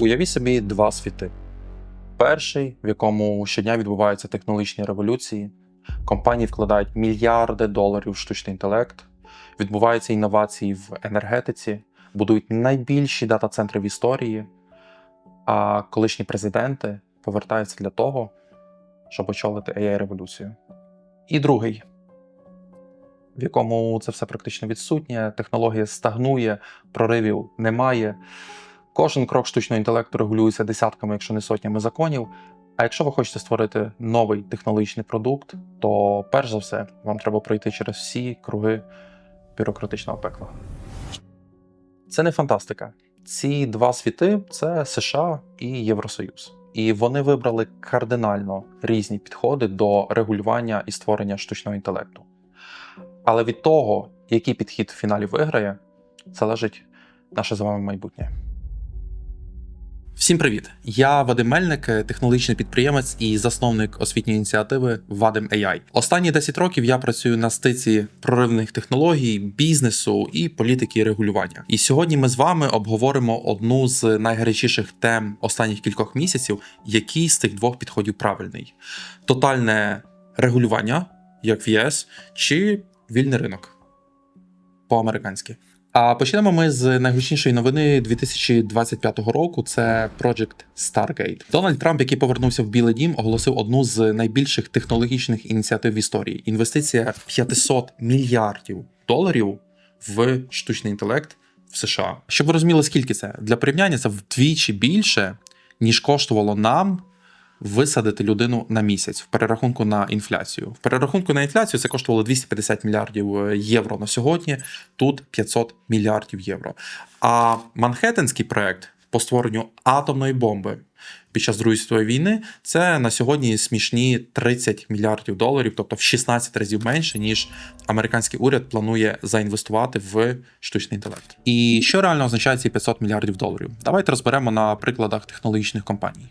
Уявіть собі два світи. Перший, в якому щодня відбуваються технологічні революції, компанії вкладають мільярди доларів в штучний інтелект, відбуваються інновації в енергетиці, будують найбільші дата-центри в історії, а колишні президенти повертаються для того, щоб очолити AI-революцію. І другий, в якому це все практично відсутнє, технологія стагнує, проривів немає. Кожен крок штучного інтелекту регулюється десятками, якщо не сотнями законів. А якщо ви хочете створити новий технологічний продукт, то перш за все вам треба пройти через всі круги бюрократичного пекла. Це не фантастика. Ці два світи це США і Євросоюз. І вони вибрали кардинально різні підходи до регулювання і створення штучного інтелекту. Але від того, який підхід в фіналі виграє, залежить наше з вами майбутнє. Всім привіт! Я Вадим Мельник, технологічний підприємець і засновник освітньої ініціативи Вадим AI. Останні 10 років я працюю на стиці проривних технологій, бізнесу і політики регулювання. І сьогодні ми з вами обговоримо одну з найгарячіших тем останніх кількох місяців, який з цих двох підходів правильний: тотальне регулювання, як в ЄС, чи вільний ринок по-американськи. А почнемо ми з найгучнішої новини 2025 року. Це Project Stargate. Дональд Трамп, який повернувся в Білий Дім, оголосив одну з найбільших технологічних ініціатив в історії. Інвестиція 500 мільярдів доларів в штучний інтелект в США. Щоб ви розуміли, скільки це для порівняння, це вдвічі більше ніж коштувало нам висадити людину на місяць в перерахунку на інфляцію. В перерахунку на інфляцію це коштувало 250 мільярдів е, євро на сьогодні. Тут 500 мільярдів євро. А Манхеттенський проект по створенню атомної бомби під час Другої світової війни це на сьогодні смішні 30 мільярдів доларів, тобто в 16 разів менше, ніж американський уряд планує заінвестувати в штучний інтелект. І що реально означає ці 500 мільярдів доларів? Давайте розберемо на прикладах технологічних компаній.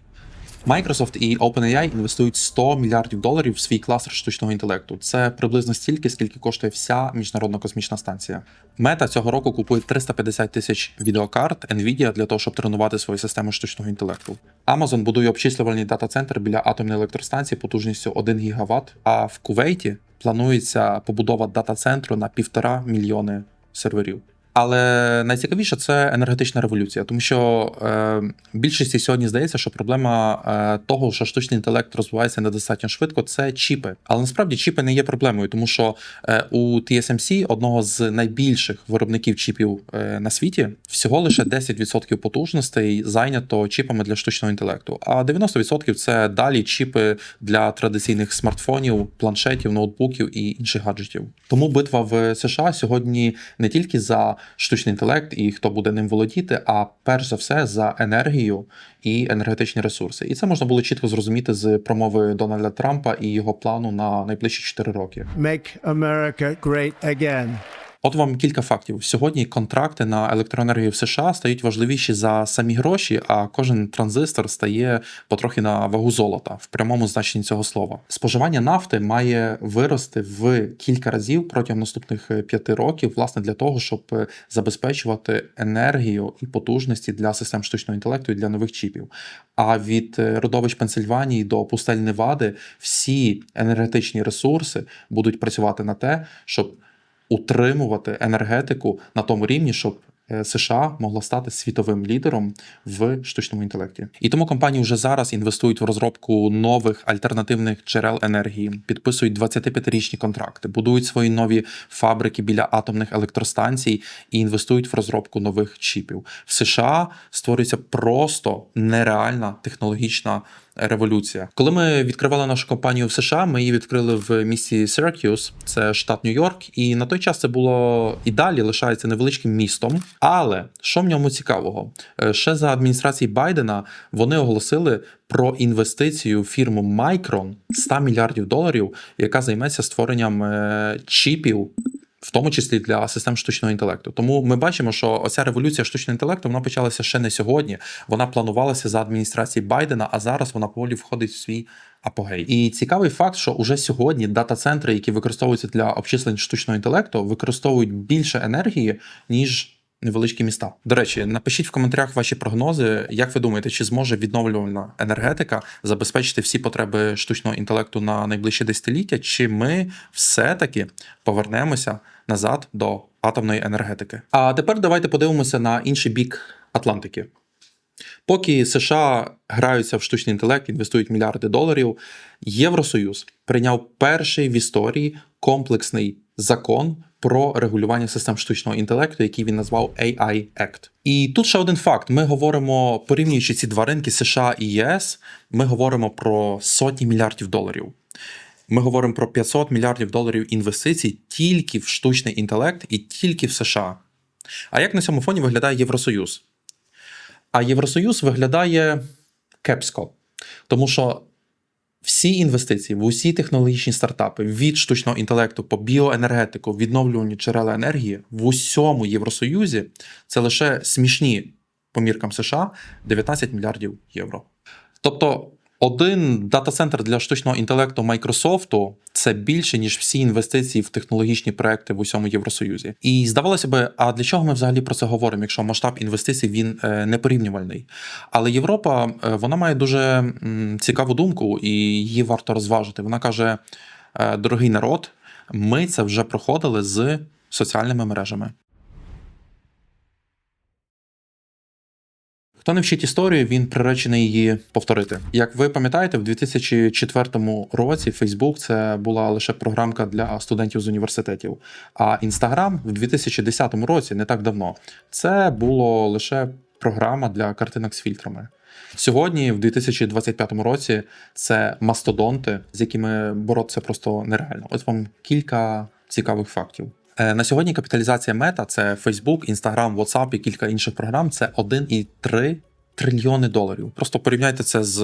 Microsoft і OpenAI інвестують 100 мільярдів доларів в свій кластер штучного інтелекту. Це приблизно стільки, скільки коштує вся міжнародна космічна станція. Мета цього року купує 350 тисяч відеокарт Nvidia для того, щоб тренувати свої системи штучного інтелекту. Amazon будує обчислювальний дата-центр біля атомної електростанції потужністю 1 гігаватт, а в Кувейті планується побудова дата-центру на півтора мільйони серверів. Але найцікавіше це енергетична революція, тому що е, більшості сьогодні здається, що проблема е, того, що штучний інтелект розвивається недостатньо швидко, це чіпи. Але насправді чіпи не є проблемою, тому що е, у TSMC, одного з найбільших виробників чіпів е, на світі, всього лише 10% потужностей зайнято чіпами для штучного інтелекту. А 90% це далі чіпи для традиційних смартфонів, планшетів, ноутбуків і інших гаджетів. Тому битва в США сьогодні не тільки за штучний інтелект і хто буде ним володіти, а перш за все за енергію і енергетичні ресурси. І це можна було чітко зрозуміти з промови Дональда Трампа і його плану на найближчі 4 роки. Make America great again. От вам кілька фактів. Сьогодні контракти на електроенергію в США стають важливіші за самі гроші, а кожен транзистор стає потрохи на вагу золота в прямому значенні цього слова. Споживання нафти має вирости в кілька разів протягом наступних е, п'яти років, власне, для того, щоб е, забезпечувати енергію і потужності для систем штучного інтелекту і для нових чіпів. А від е, родовищ Пенсильванії до пустель Невади всі енергетичні ресурси будуть працювати на те, щоб утримувати енергетику на тому рівні, щоб е, США могла стати світовим лідером в штучному інтелекті. І тому компанії вже зараз інвестують в розробку нових альтернативних джерел енергії, підписують 25-річні контракти, будують свої нові фабрики біля атомних електростанцій і інвестують в розробку нових чіпів. В США створюється просто нереальна технологічна революція. Коли ми відкривали нашу компанію в США, ми її відкрили в місті Syracuse, це штат Нью-Йорк, і на той час це було і далі лишається невеличким містом. Але що в ньому цікавого? Е, Ще за адміністрації Байдена вони оголосили про інвестицію в фірму Micron 100 мільярдів доларів, яка займеться створенням е, чіпів в тому числі для систем штучного інтелекту. Тому ми бачимо, що оця революція штучного інтелекту вона почалася ще не сьогодні. Вона планувалася за адміністрації Байдена, а зараз вона поволі входить в свій апогей. І цікавий факт, що уже сьогодні дата-центри, які використовуються для обчислень штучного інтелекту, використовують більше енергії, ніж невеличкі міста. До речі, напишіть в коментарях ваші прогнози. Як ви думаєте, чи зможе відновлювальна енергетика забезпечити всі потреби штучного інтелекту на найближче десятиліття? Чи ми все-таки повернемося назад до атомної енергетики? А тепер давайте подивимося на інший бік Атлантики. Поки США граються в штучний інтелект, інвестують мільярди доларів, Євросоюз прийняв перший в історії комплексний закон про регулювання систем штучного інтелекту, який він назвав AI Act. І тут ще один факт: ми говоримо, порівнюючи ці два ринки США і ЄС, ми говоримо про сотні мільярдів доларів. Ми говоримо про 500 мільярдів доларів інвестицій тільки в штучний інтелект і тільки в США. А як на цьому фоні виглядає Євросоюз? А Євросоюз виглядає кепсько, тому що всі інвестиції в усі технологічні стартапи від штучного інтелекту по біоенергетику, відновлювані джерела енергії в усьому Євросоюзі це лише смішні по міркам США 19 мільярдів євро. Тобто, один дата-центр для штучного інтелекту Майкрософту це більше ніж всі інвестиції в технологічні проекти в усьому Євросоюзі. І здавалося би, а для чого ми взагалі про це говоримо, якщо масштаб інвестицій він е, не порівнювальний? Але Європа е, вона має дуже цікаву думку, і її варто розважити. Вона каже: е, дорогий народ, ми це вже проходили з соціальними мережами. Хто не вчить історію, він приречений її повторити. Як ви пам'ятаєте, в 2004 році Facebook це була лише програмка для студентів з університетів. А Instagram в 2010 році, не так давно, це було лише програма для картинок з фільтрами. Сьогодні, в 2025 році, це мастодонти, з якими боротися просто нереально. Ось вам кілька цікавих фактів. Е, На сьогодні капіталізація мета це Facebook, Instagram, WhatsApp і кілька інших програм. Це 1,3 трильйони доларів. Просто порівняйте це з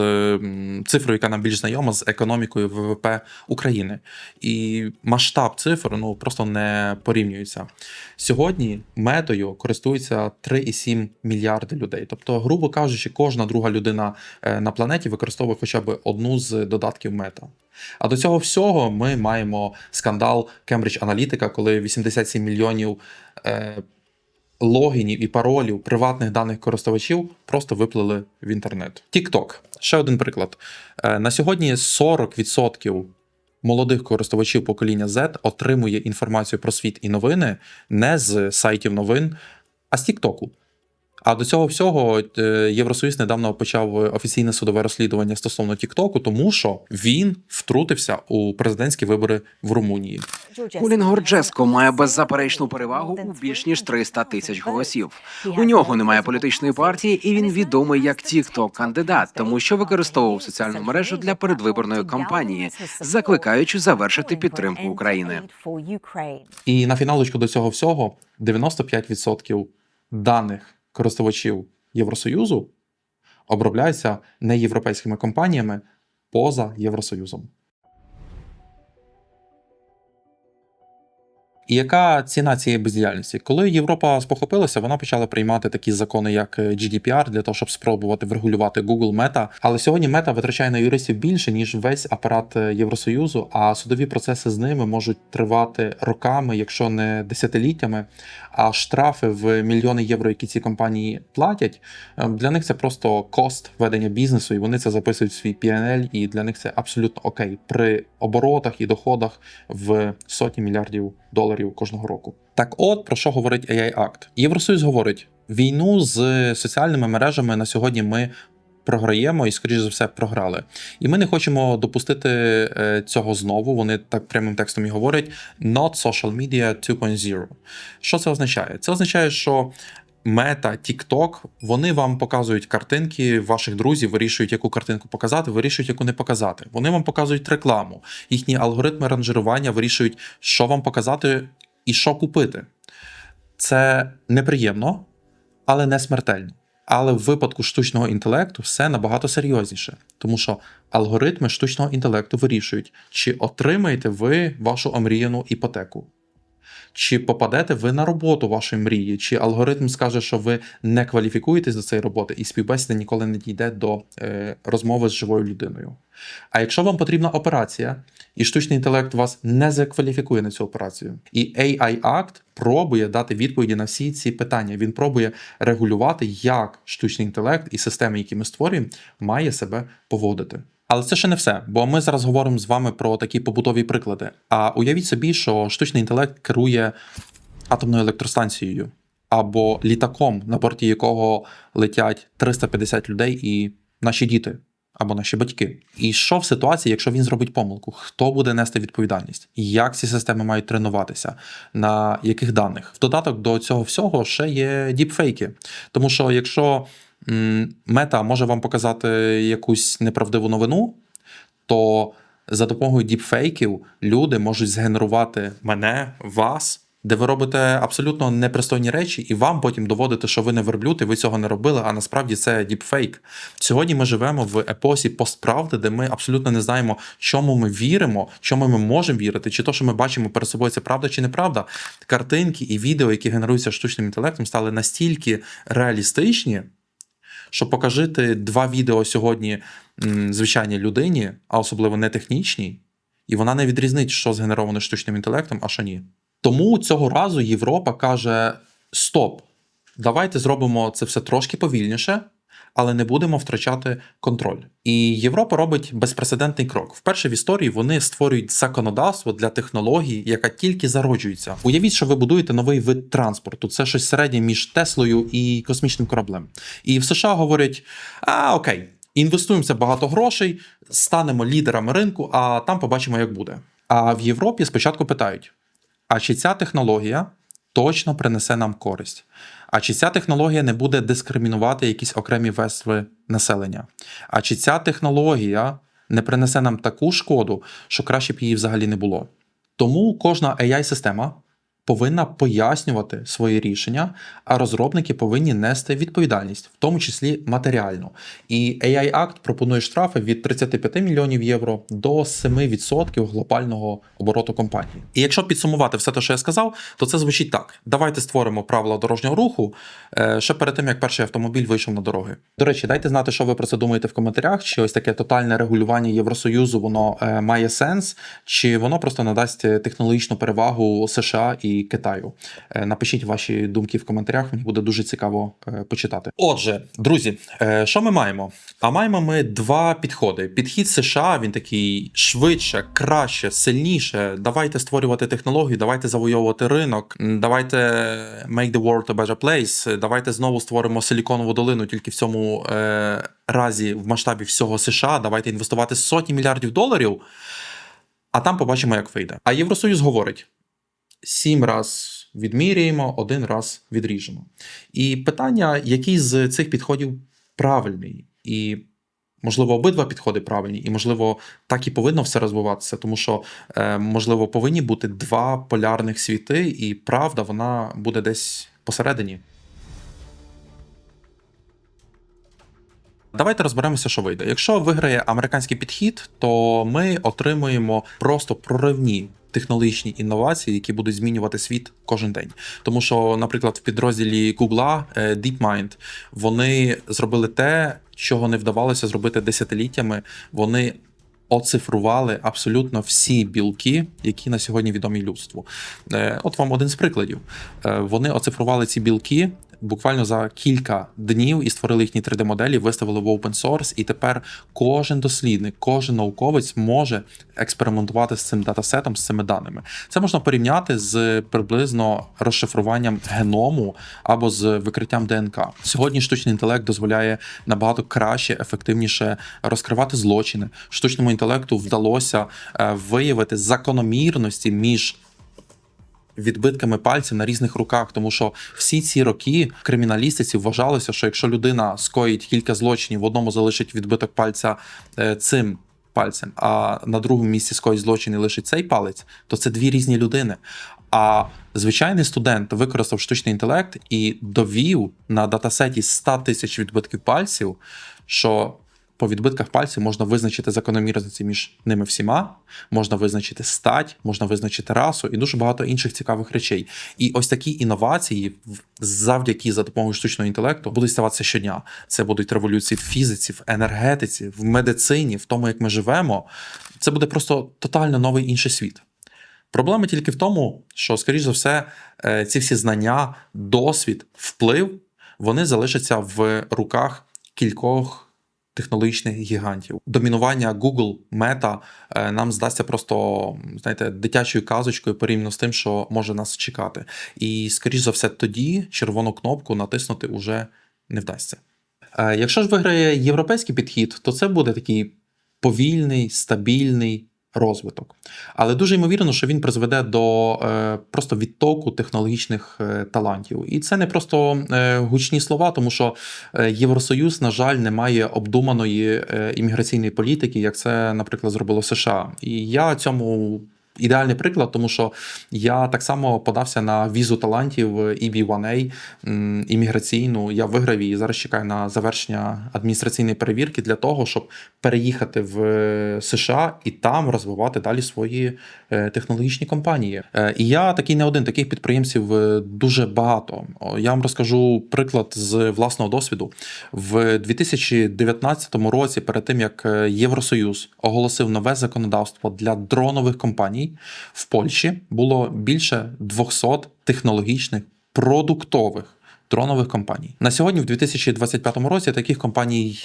цифрою, яка нам більш знайома з економікою ВВП України. І масштаб цифр ну просто не порівнюється. Сьогодні метою користуються 3,7 мільярди людей. Тобто, грубо кажучи, кожна друга людина е, на планеті використовує хоча б одну з додатків мета. А до цього всього ми маємо скандал Cambridge Analytica, коли 87 мільйонів е, логінів і паролів приватних даних користувачів просто виплили в інтернет. TikTok. Ще один приклад. Е, на сьогодні 40% молодих користувачів покоління Z отримує інформацію про світ і новини не з сайтів новин, а з TikTok. А до цього всього е, Євросоюз недавно почав офіційне судове розслідування стосовно Тіктоку, тому що він втрутився у президентські вибори в Румунії. Кулін Горджеско має беззаперечну перевагу у більш ніж 300 тисяч голосів. У нього немає політичної партії, і він відомий як тікток кандидат, тому що використовував соціальну мережу для передвиборної кампанії, закликаючи завершити підтримку України. І на фіналочку до цього всього 95% даних користувачів Євросоюзу обробляються не європейськими компаніями поза Євросоюзом. І яка ціна цієї бездіяльності? Коли Європа спохопилася, вона почала приймати такі закони, як GDPR, для того, щоб спробувати врегулювати Google Meta. Але сьогодні Meta витрачає на юристів більше ніж весь апарат Євросоюзу, а судові процеси з ними можуть тривати роками, якщо не десятиліттями. А штрафи в мільйони євро, які ці компанії платять, е, для них це просто кост ведення бізнесу, і вони це записують в свій PNL, і для них це абсолютно окей при оборотах і доходах в сотні мільярдів доларів кожного року. Так, от про що говорить AI Act? Євросоюз говорить: війну з соціальними мережами на сьогодні ми. Програємо і, скоріш за все, програли. І ми не хочемо допустити е, цього знову. Вони так прямим текстом і говорять: not social media 2.0. Що це означає? Це означає, що Мета, TikTok, вони вам показують картинки ваших друзів, вирішують, яку картинку показати, вирішують, яку не показати. Вони вам показують рекламу. Їхні алгоритми ранжирування вирішують, що вам показати і що купити. Це неприємно, але не смертельно. Але в випадку штучного інтелекту все набагато серйозніше, тому що алгоритми штучного інтелекту вирішують, чи отримаєте ви вашу омріяну іпотеку. Чи попадете ви на роботу вашої мрії, чи алгоритм скаже, що ви не кваліфікуєтесь до цієї роботи, і співбесіда ніколи не дійде до е, розмови з живою людиною. А якщо вам потрібна операція, і штучний інтелект вас не закваліфікує на цю операцію, і AI Act пробує дати відповіді на всі ці питання. Він пробує регулювати, як штучний інтелект і системи, які ми створюємо, має себе поводити. Але це ще не все, бо ми зараз говоримо з вами про такі побутові приклади. А уявіть собі, що штучний інтелект керує атомною електростанцією або літаком, на борті якого летять 350 людей і наші діти або наші батьки. І що в ситуації, якщо він зробить помилку? Хто буде нести відповідальність? Як ці системи мають тренуватися? На яких даних? В додаток до цього всього ще є діпфейки. Тому що якщо мета може вам показати якусь неправдиву новину, то за допомогою діпфейків люди можуть згенерувати мене, вас, де ви робите абсолютно непристойні речі, і вам потім доводити, що ви не верблюд, і ви цього не робили, а насправді це діпфейк. Сьогодні ми живемо в епосі постправди, де ми абсолютно не знаємо, чому ми віримо, чому ми можемо вірити, чи то, що ми бачимо перед собою, це правда чи неправда. Картинки і відео, які генеруються штучним інтелектом, стали настільки реалістичні. Що покажити два відео сьогодні звичайній людині, а особливо не технічній, і вона не відрізнить, що згенеровано штучним інтелектом, а що ні. Тому цього разу Європа каже: стоп, давайте зробимо це все трошки повільніше, але не будемо втрачати контроль. І Європа робить безпрецедентний крок. Вперше в історії вони створюють законодавство для технологій, яка тільки зароджується. Уявіть, що ви будуєте новий вид транспорту. Це щось середнє між Теслою і космічним кораблем. І в США говорять: а окей. Інвестуємо багато грошей, станемо лідерами ринку, а там побачимо, як буде. А в Європі спочатку питають: а чи ця технологія точно принесе нам користь? А чи ця технологія не буде дискримінувати якісь окремі верстви населення? А чи ця технологія не принесе нам таку шкоду, що краще б її взагалі не було? Тому кожна AI-система повинна пояснювати свої рішення, а розробники повинні нести відповідальність, в тому числі матеріальну. І AI Act пропонує штрафи від 35 мільйонів євро до 7% глобального обороту компанії. І якщо підсумувати все те, що я сказав, то це звучить так: давайте створимо правила дорожнього руху е, ще перед тим, як перший автомобіль вийшов на дороги. До речі, дайте знати, що ви про це думаєте в коментарях. Чи ось таке тотальне регулювання Євросоюзу воно е, має сенс, чи воно просто надасть технологічну перевагу США і Китаю. Е, Напишіть ваші думки в коментарях, мені буде дуже цікаво е, почитати. Отже, друзі, е, що ми маємо? А маємо ми два підходи. Підхід США він такий швидше, краще, сильніше. Давайте створювати технології, давайте завойовувати ринок, давайте make the world a better place. Давайте знову створимо силіконову долину, тільки в цьому разі в масштабі всього США. Давайте інвестувати сотні мільярдів доларів. А там побачимо, як вийде. А Євросоюз говорить: сім раз відміряємо, один раз відріжемо. І питання, який з цих підходів правильний, і можливо, обидва підходи правильні, і можливо, так і повинно все розвиватися, тому що е, можливо повинні бути два полярних світи, і правда вона буде десь посередині. Давайте розберемося, що вийде. Якщо виграє американський підхід, то ми отримуємо просто проривні технологічні інновації, які будуть змінювати світ кожен день. Тому що, наприклад, в підрозділі Google е, DeepMind вони зробили те, чого не вдавалося зробити десятиліттями. Вони оцифрували абсолютно всі білки, які на сьогодні відомі людству. Е, От вам один з прикладів. Е, Вони оцифрували ці білки. Буквально за кілька днів і створили їхні 3D-моделі, виставили в open source, і тепер кожен дослідник, кожен науковець може експериментувати з цим датасетом, з цими даними. Це можна порівняти з приблизно розшифруванням геному або з викриттям ДНК. Сьогодні штучний інтелект дозволяє набагато краще, ефективніше розкривати злочини. Штучному інтелекту вдалося е, виявити закономірності між відбитками пальців на різних руках, тому що всі ці роки криміналістиці вважалося, що якщо людина скоїть кілька злочинів, в одному залишить відбиток пальця е, цим пальцем, а на другому місці скоїть злочин і лишить цей палець, то це дві різні людини. А звичайний студент використав штучний інтелект і довів на датасеті 100 тисяч відбитків пальців, що по відбитках пальців можна визначити закономірності між ними всіма, можна визначити стать, можна визначити расу і дуже багато інших цікавих речей. І ось такі інновації, завдяки за допомогою штучного інтелекту, будуть ставатися щодня. Це будуть революції в фізиці, в енергетиці, в медицині, в тому, як ми живемо. Це буде просто тотально новий інший світ. Проблема тільки в тому, що, скоріш за все, е, ці всі знання, досвід, вплив, вони залишаться в руках кількох технологічних гігантів. Домінування Google, Meta е, нам здасться просто знаєте, дитячою казочкою порівняно з тим, що може нас чекати. І, скоріш за все, тоді червону кнопку натиснути уже не вдасться. Е, Якщо ж виграє європейський підхід, то це буде такий повільний, стабільний розвиток. Але дуже ймовірно, що він призведе до е, просто відтоку технологічних е, талантів. І це не просто е, гучні слова, тому що е, Євросоюз, на жаль, не має обдуманої е, імміграційної політики, як це, наприклад, зробило США. І я цьому. Ідеальний приклад, тому що я так само подався на візу талантів EB1A імміграційну. Я виграв її зараз чекаю на завершення адміністраційної перевірки для того, щоб переїхати в е, США і там розвивати далі свої е, технологічні компанії. Е, І я такий не один, таких підприємців дуже багато. Я вам розкажу приклад з власного досвіду. В 2019 році, перед тим як Євросоюз оголосив нове законодавство для дронових компаній, в Польщі було більше 200 технологічних продуктових дронових компаній. На сьогодні, в 2025 році, таких компаній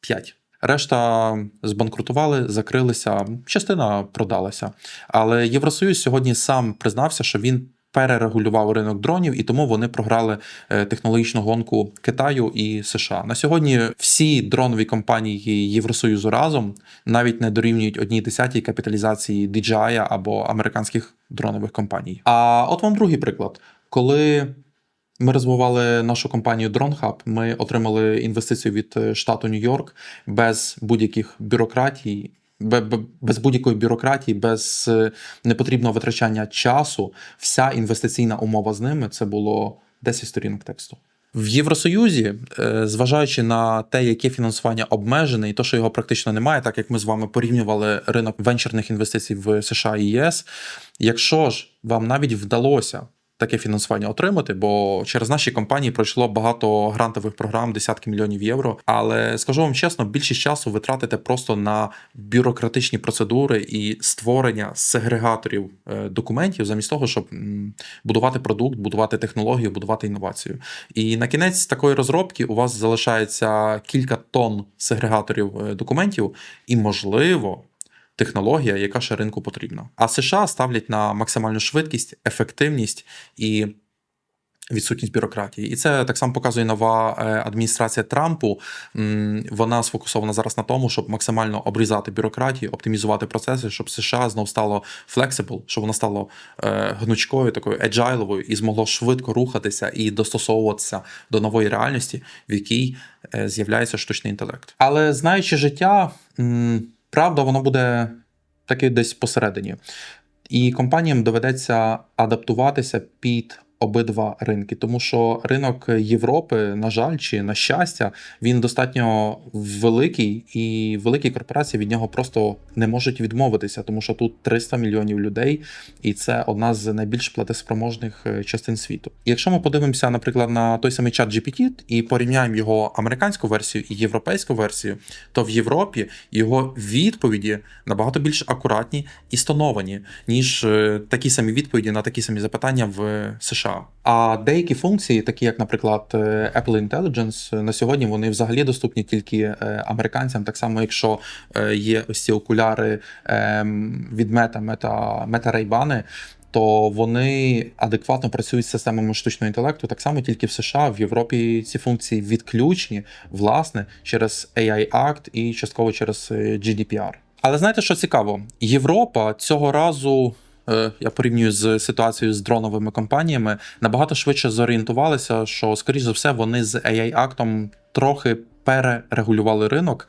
5. Решта збанкрутували, закрилися, частина продалася. Але Євросоюз сьогодні сам признався, що він перерегулював ринок дронів, і тому вони програли е, технологічну гонку Китаю і США. На сьогодні всі дронові компанії Євросоюзу разом навіть не дорівнюють одній десятій капіталізації DJI або американських дронових компаній. А от вам другий приклад, коли. Ми розвивали нашу компанію DroneHub, Ми отримали інвестицію від е, штату Нью-Йорк без будь-яких бюрократій, без будь-якої бюрократії, без е, непотрібного витрачання часу. Вся інвестиційна умова з ними це було 10 сторінок тексту. В Євросоюзі, е, зважаючи на те, яке фінансування обмежене, і то, що його практично немає, так як ми з вами порівнювали ринок венчурних інвестицій в США і ЄС. Якщо ж вам навіть вдалося таке фінансування отримати, бо через наші компанії пройшло багато грантових програм, десятки мільйонів євро. Але скажу вам чесно, більшість часу ви тратите просто на бюрократичні процедури і створення сегрегаторів е, документів, замість того, щоб будувати продукт, будувати технологію, будувати інновацію. І на кінець такої розробки у вас залишається кілька тонн сегрегаторів е, документів, і можливо технологія, яка ще ринку потрібна. А США ставлять на максимальну швидкість, ефективність і. Відсутність бюрократії, і це так само показує нова е, адміністрація Трампу. Вона сфокусована зараз на тому, щоб максимально обрізати бюрократію, оптимізувати процеси, щоб США знов стало flexible, щоб воно стало е, гнучкою, такою еджайловою і змогло швидко рухатися і достосовуватися до нової реальності, в якій е, з'являється штучний інтелект. Але знаючи життя, правда, воно буде таки десь посередині. І компаніям доведеться адаптуватися під обидва ринки, тому що ринок Європи, на жаль, чи на щастя, він достатньо великий, і великі корпорації від нього просто не можуть відмовитися, тому що тут 300 мільйонів людей, і це одна з найбільш платоспроможних е, частин світу. Якщо ми подивимося, наприклад, на той самий чат GPT і порівняємо його американську версію і європейську версію, то в Європі його відповіді набагато більш акуратні і стоновані, ніж е, такі самі відповіді на такі самі запитання в США. А деякі функції, такі як, наприклад, е, Apple Intelligence, на сьогодні вони взагалі доступні тільки е, американцям, так само, якщо е, є ось ці окуляри ем, від Meta, Meta, Meta Ray-Ban, то вони адекватно працюють з системами штучного інтелекту. Так само тільки в США, в Європі ці функції відключені, власне, через AI Act і частково через е, GDPR. Але знаєте, що цікаво? Європа цього разу. Е, Я порівнюю з ситуацією з дроновими компаніями, набагато швидше зорієнтувалися, що, скоріш за все, вони з AI актом трохи перерегулювали ринок,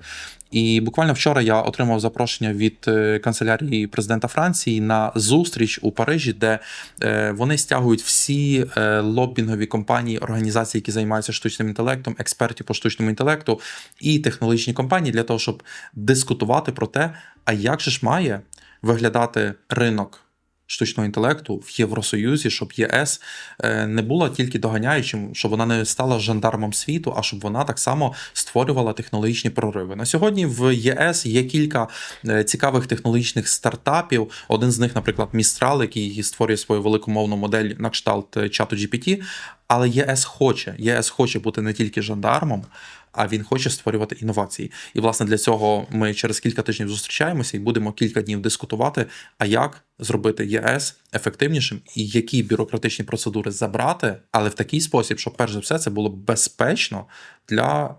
І буквально вчора я отримав запрошення від е, канцелярії президента Франції на зустріч у Парижі, де е, вони стягують всі лобінгові компанії, організації, які займаються штучним інтелектом, експертів по штучному інтелекту і технологічні компанії для того, щоб дискутувати про те, а як же ж має виглядати ринок. Штучного інтелекту в Євросоюзі, щоб ЄС е, не була тільки доганяючим, щоб вона не стала жандармом світу, а щоб вона так само створювала технологічні прориви. На сьогодні в ЄС є кілька е, цікавих технологічних стартапів. Один з них, наприклад, Містрал, який створює свою великомовну модель на кшталт е, чату GPT. Але ЄС хоче, ЄС хоче бути не тільки жандармом, а він хоче створювати інновації. І власне для цього ми через кілька тижнів зустрічаємося і будемо кілька днів дискутувати, а як зробити ЄС ефективнішим і які бюрократичні процедури забрати, але в такий спосіб, щоб перш за все це було безпечно для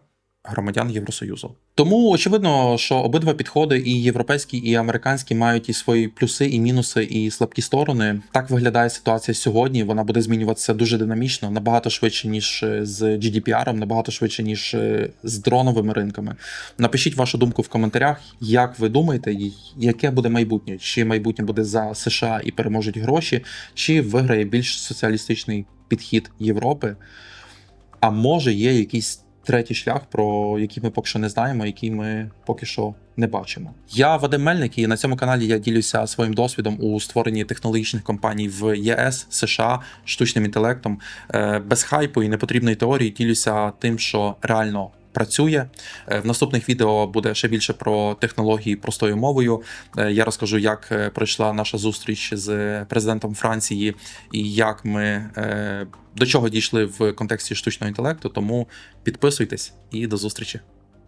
громадян Євросоюзу. Тому очевидно, що обидва підходи, і європейські, і американські, мають і свої плюси, і мінуси, і слабкі сторони. Так виглядає ситуація сьогодні. Вона буде змінюватися дуже динамічно, набагато швидше ніж е, з GDPR, набагато швидше ніж е, з дроновими ринками. Напишіть вашу думку в коментарях, як ви думаєте, яке буде майбутнє? Чи майбутнє буде за США і переможуть гроші, чи виграє більш соціалістичний підхід Європи? А може є якийсь третій шлях, про який ми поки що не знаємо, який ми поки що не бачимо. Я Вадим Мельник, і на цьому каналі я ділюся своїм досвідом у створенні технологічних компаній в ЄС, США, штучним інтелектом. Е, Без хайпу і непотрібної теорії ділюся тим, що реально. Працює Е, в наступних відео буде ще більше про технології простою мовою. Е, Я розкажу, як е, пройшла наша зустріч з президентом Франції і як ми до чого дійшли в контексті штучного інтелекту. Тому підписуйтесь і до зустрічі.